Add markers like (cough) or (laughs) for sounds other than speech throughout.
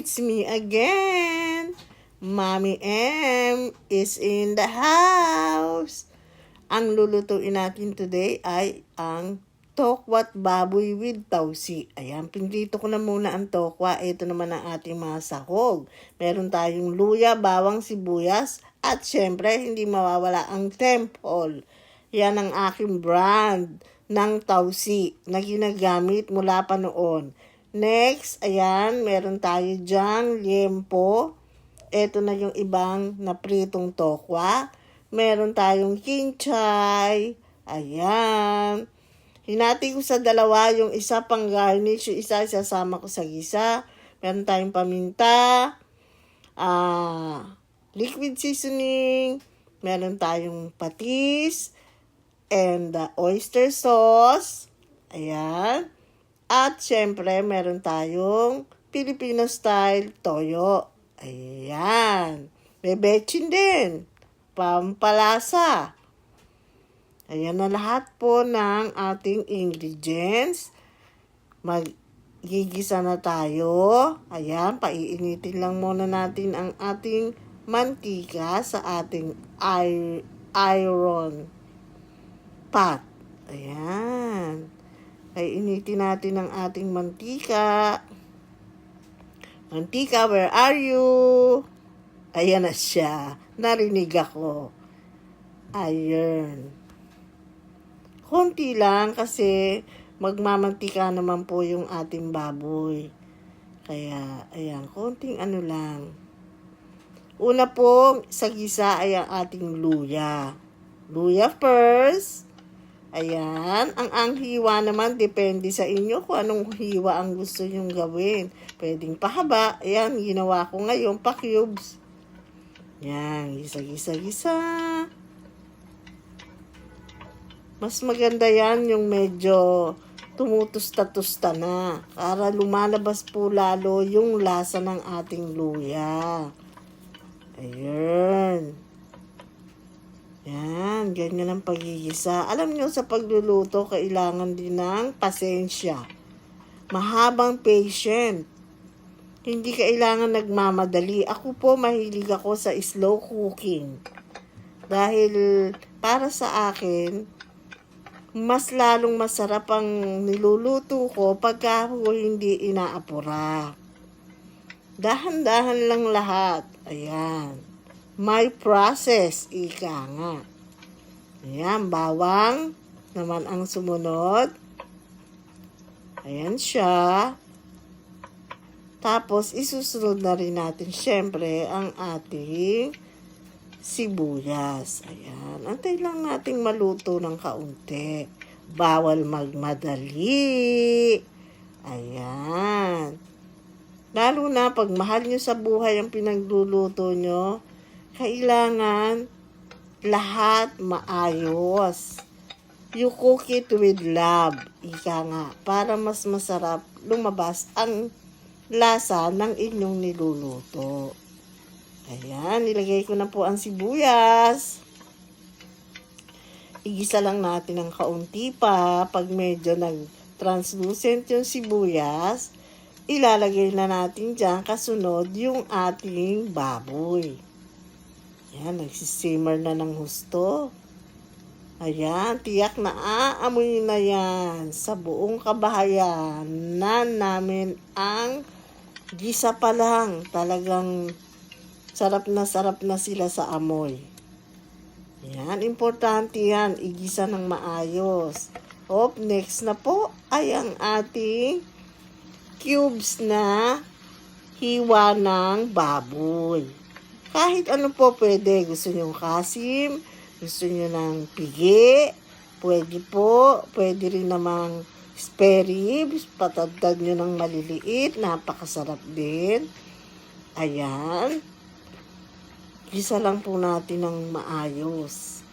It's me again. Mommy M is in the house. Ang lulutuin natin today ay ang tokwat baboy with tausi. Ayan, pinrito ko na muna ang tokwa. Ito naman ang ating mga sahog. Meron tayong luya, bawang, sibuyas, at syempre, hindi mawawala ang temple. Yan ang aking brand ng tausi na ginagamit mula pa noon. Next, ayan, meron tayo dyan, liempo. Ito na yung ibang napritong tokwa. Meron tayong kinchay. Ayan. Hinati ko sa dalawa, yung isa pang garnish, yung isa isasama ko sa gisa. Meron tayong paminta. Ah, liquid seasoning. Meron tayong patis. And the oyster sauce. Ayan. At syempre, meron tayong Filipino style toyo. Ayan. May bechin din. Pampalasa. Ayan na lahat po ng ating ingredients. Magigisa na tayo. Ayan, paiinitin lang muna natin ang ating mantika sa ating iron pot. Ayan. Ay initin natin ang ating mantika. Mantika, where are you? Ayan na siya. Narinig ako. Ayun. Konti lang kasi magmamantika naman po yung ating baboy. Kaya, ayan, konting ano lang. Una po, sa gisa ay ang ating luya. Luya first. Ayan. Ang ang hiwa naman, depende sa inyo kung anong hiwa ang gusto nyong gawin. Pwedeng pahaba. Ayan, ginawa ko ngayon, pa-cubes. Yan, gisa-gisa-gisa. Mas maganda yan yung medyo tumutusta-tusta na. Para lumalabas po lalo yung lasa ng ating luya. Ayun. Yan, ganyan ang pagigisa. Alam nyo, sa pagluluto, kailangan din ng pasensya. Mahabang patient. Hindi kailangan nagmamadali. Ako po, mahilig ako sa slow cooking. Dahil para sa akin, mas lalong masarap ang niluluto ko pagka hindi inaapura. Dahan-dahan lang lahat. Ayan. May process, ika nga. Ayan, bawang naman ang sumunod. Ayan siya. Tapos, isusunod na rin natin, syempre, ang ating sibuyas. Ayan. Antay lang nating maluto ng kaunti. Bawal magmadali. Ayan. Lalo na pag mahal nyo sa buhay ang pinagluluto nyo, kailangan lahat maayos. You cook it with love. Ika nga. Para mas masarap lumabas ang lasa ng inyong niluluto. Ayan, nilagay ko na po ang sibuyas. Igisa lang natin ng kaunti pa. Pag medyo nag-translucent yung sibuyas, ilalagay na natin dyan kasunod yung ating baboy. Ayan, nagsisimmer na ng husto. Ayan, tiyak na aamoy na yan sa buong kabahayan na namin ang gisa pa lang. Talagang sarap na sarap na sila sa amoy. Yan, importante yan. Igisa ng maayos. Op, next na po ay ang ating cubes na hiwa ng baboy. Kahit ano po pwede. Gusto nyo kasim, gusto nyo ng pigi, pwede po. Pwede rin namang spare ribs, patagdag nyo ng maliliit, napakasarap din. Ayan. Gisa lang po natin ng maayos.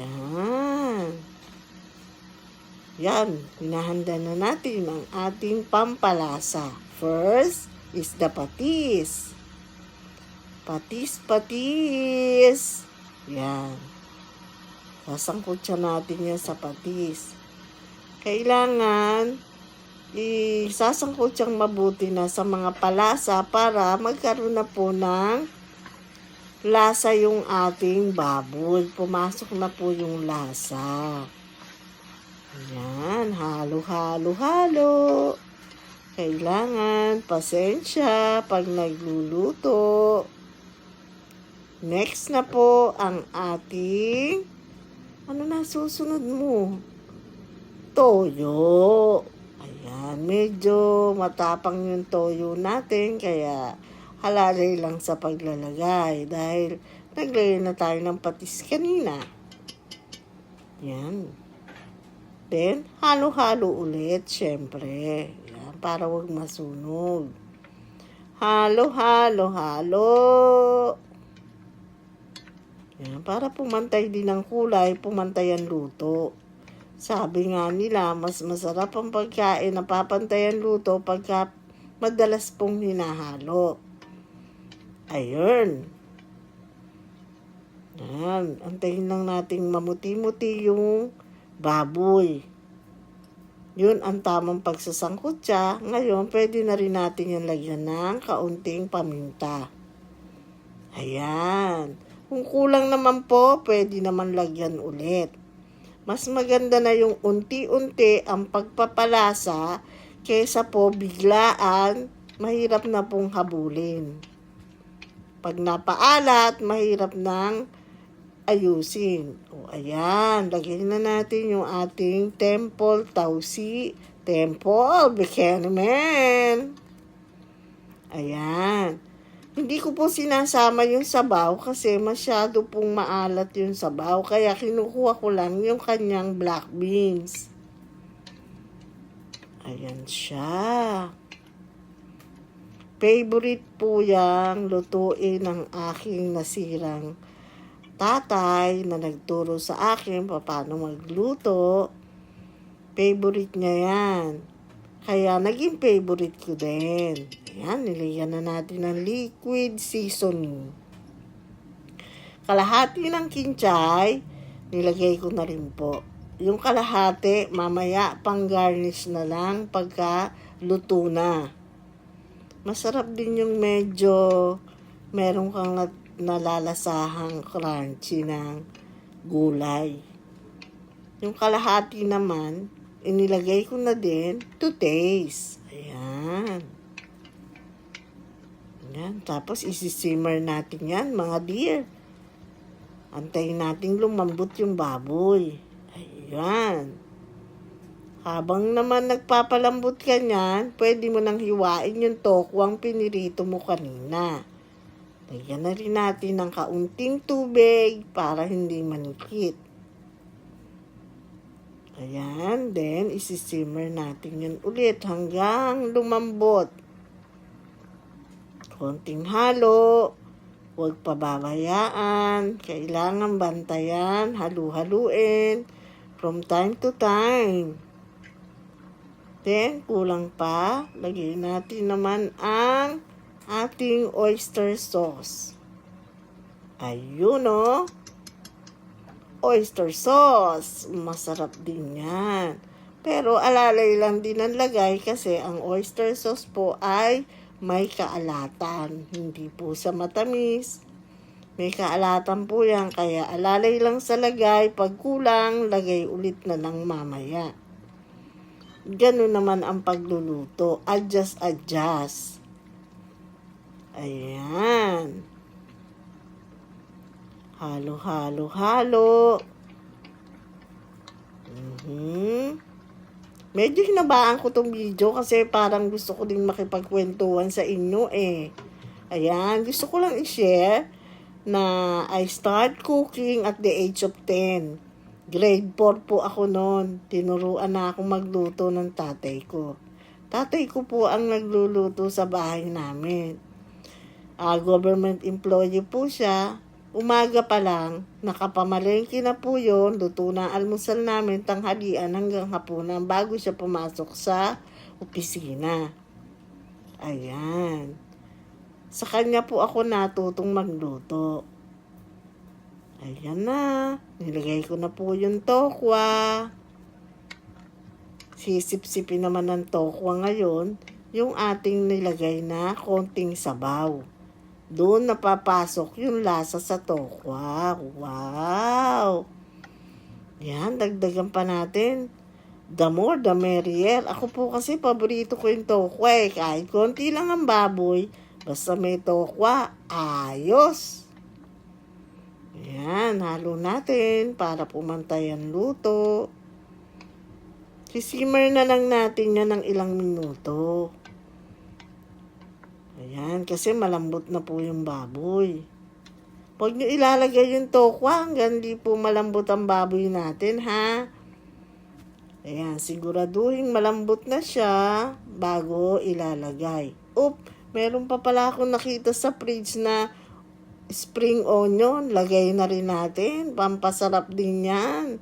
Yan. Yan. Hinahanda na natin ang ating pampalasa. First is the patis. Patis, patis. Yan. Sasangkot siya natin yan sa patis. Kailangan isasangkot siyang mabuti na sa mga palasa para magkaroon na po ng lasa yung ating baboy. Pumasok na po yung lasa. Ayan, halo, halo, halo. Kailangan pasensya pag nagluluto. Next na po ang ating ano na susunod mo? Toyo. Ayan, medyo matapang yung toyo natin kaya halalay lang sa paglalagay dahil naglagay na tayo ng patis kanina. Yan. Then, halo-halo ulit, syempre. Yan, para wag masunog. Halo, halo, halo. Yan, para pumantay din ang kulay, pumantay ang luto. Sabi nga nila, mas masarap ang pagkain na papantay ang luto pagka madalas pong hinahalo. Ayun. Yan, antayin lang nating mamuti-muti yung baboy. Yun ang tamang pagsasangkot siya. Ngayon, pwede na rin natin yung lagyan ng kaunting paminta. Ayan. Kung kulang naman po, pwede naman lagyan ulit. Mas maganda na yung unti-unti ang pagpapalasa kesa po biglaan, mahirap na pong habulin. Pag napaalat, mahirap nang ayusin. O ayan, lagyan na natin yung ating temple tausi, temple Buchanan. Ayan. Hindi ko po sinasama yung sabaw kasi masyado pong maalat yung sabaw. Kaya kinukuha ko lang yung kanyang black beans. Ayan siya. Favorite po yang lutuin ng aking nasirang tatay na nagturo sa akin paano magluto. Favorite niya yan. Kaya naging favorite ko din. Ayan, nilagyan na natin ng liquid seasoning. Kalahati ng kinchay, nilagay ko na rin po. Yung kalahati, mamaya pang garnish na lang pagka luto na. Masarap din yung medyo meron kang na- nalalasahang crunchy ng gulay. Yung kalahati naman, inilagay ko na din to taste. Ayan. Ayan. Tapos isisimmer natin yan, mga dear. Antayin natin lumambot yung baboy. Ayan. Habang naman nagpapalambot ka niyan, pwede mo nang hiwain yung tokwang pinirito mo kanina. Lagyan na rin natin ng kaunting tubig para hindi manikit. Ayan, then isisimmer natin yun ulit hanggang lumambot. Konting halo, huwag pababayaan, kailangan bantayan, halu-haluin from time to time. Then, kulang pa, lagyan natin naman ang ating oyster sauce. Ayun o. Oyster sauce. Masarap din yan. Pero alalay lang din ang lagay kasi ang oyster sauce po ay may kaalatan. Hindi po sa matamis. May kaalatan po yan. Kaya alalay lang sa lagay. Pag kulang, lagay ulit na lang mamaya. Ganun naman ang pagluluto. Adjust, adjust. Ayan. Halo, halo, halo. Mhm. Medyo hinabaan ko tong video kasi parang gusto ko din makipagkwentuhan sa inyo eh. Ayan, gusto ko lang i-share na I start cooking at the age of 10. Grade 4 po ako noon. Tinuruan na ako magluto ng tatay ko. Tatay ko po ang nagluluto sa bahay namin. Ah, government employee po siya. Umaga pa lang, nakapamalengke na po yon luto na almusal namin tanghalian hanggang hapunan bago siya pumasok sa opisina. Ayan. Sa kanya po ako natutong magluto. Ayan na. Nilagay ko na po yung tokwa. sisip-sipin naman ng tokwa ngayon yung ating nilagay na konting sabaw. Doon napapasok yung lasa sa tokwa. Wow! Yan, dagdagan pa natin. The more, the merrier. Ako po kasi paborito ko yung tokwa eh. Kahit konti lang ang baboy, basta may tokwa, ayos. Yan, halo natin para pumantay ang luto. Sisimmer na lang natin yan ng ilang minuto. Ayan, kasi malambot na po yung baboy. Huwag nyo ilalagay yung tokwa hanggang di po malambot ang baboy natin, ha? Ayan, siguraduhin malambot na siya bago ilalagay. Oop, meron pa pala akong nakita sa fridge na spring onion. Lagay na rin natin. Pampasarap din yan.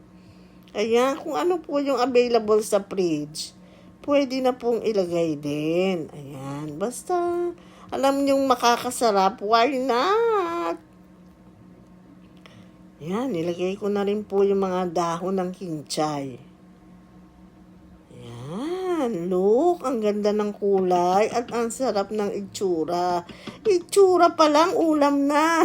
Ayan, kung ano po yung available sa fridge, pwede na pong ilagay din. Ayan, basta alam nyong makakasarap, why not? Ayan, nilagay ko na rin po yung mga dahon ng kinchay. Ayan, look, ang ganda ng kulay at ang sarap ng itsura. Itsura pa lang, ulam na.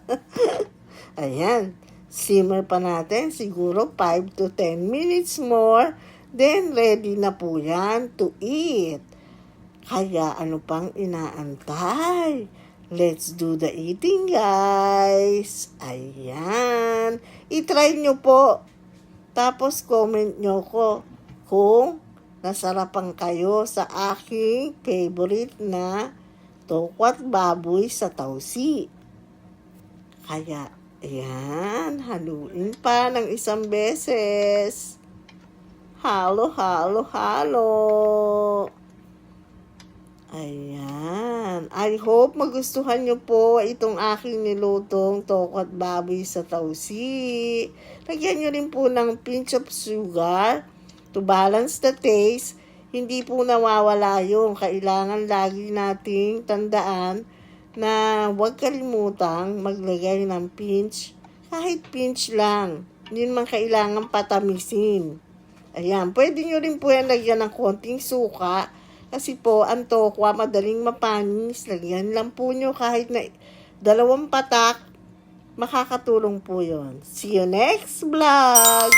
(laughs) Ayan, simmer pa natin siguro 5 to 10 minutes more. Then, ready na po yan to eat. Kaya ano pang inaantay? Let's do the eating, guys. Ayan. I-try nyo po. Tapos comment nyo ko kung nasarapan kayo sa aking favorite na tokwat baboy sa tausi. Kaya, ayan, haluin pa ng isang beses. Halo, halo, halo. Ayan. I hope magustuhan nyo po itong aking nilutong tokwat baboy sa tausi. Lagyan nyo rin po ng pinch of sugar to balance the taste. Hindi po nawawala yung kailangan lagi nating tandaan na huwag kalimutang maglagay ng pinch. Kahit pinch lang. Hindi man kailangan patamisin. Ayan, pwede nyo rin po yan lagyan ng konting suka. Kasi po, ang tokwa madaling mapanis. Lagyan lang po nyo kahit na dalawang patak. Makakatulong po yon. See you next vlog!